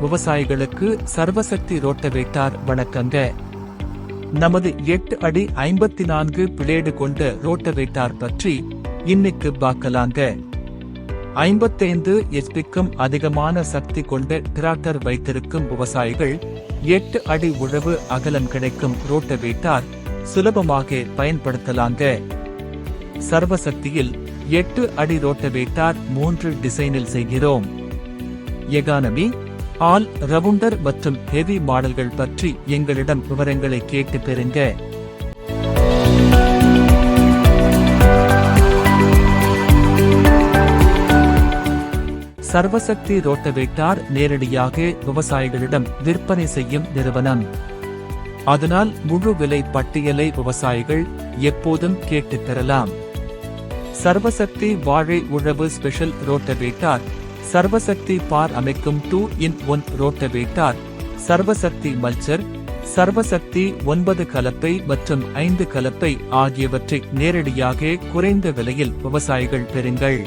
விவசாயிகளுக்கு சர்வசக்தி ரோட்டவேட்டார் வணக்கங்க. நமது எட்டு அடி ஐம்பத்தி நான்கு பிளேடு கொண்ட ரோட்டவேட்டார் பற்றி இன்னைக்கு பார்க்கலாங்க. ஐம்பத்தைந்து எஸ்பிக்கும் அதிகமான சக்தி கொண்ட டிராக்டர் வைத்திருக்கும் விவசாயிகள் எட்டு அடி உழவு அகலம் கிடைக்கும் ரோட்டவேட்டார் சுலபமாக பயன்படுத்தலாங்க. சர்வசக்தியில் எட்டு அடி ரோட்டவேட்டார் மூன்று டிசைனில் செய்கிறோம். எகானமி ஆல் ரவுண்டர் மற்றும் ஹெவி மாடல்கள் பற்றி எங்களிடம் விவரங்களை கேட்டு பெறுங்க. சர்வசக்தி ரோட்டவேட்டார் நேரடியாக விவசாயிகளிடம் விற்பனை செய்யும் நிறுவனம். அதனால் முழு விலை பட்டியலை விவசாயிகள் எப்போதும் கேட்டு பெறலாம் சர்வசக்தி வாழை உழவு ஸ்பெஷல் ரோட்டவேட்டார் சர்வசக்தி பார் அமைக்கும் two in one rotavator Sarvashakti mulcher Sarvashakti ஒன்பது கலப்பை மற்றும் ஐந்து கலப்பை ஆகியவற்றை நேரடியாக குறைந்த விலையில் விவசாயிகள் பெறுங்கள்.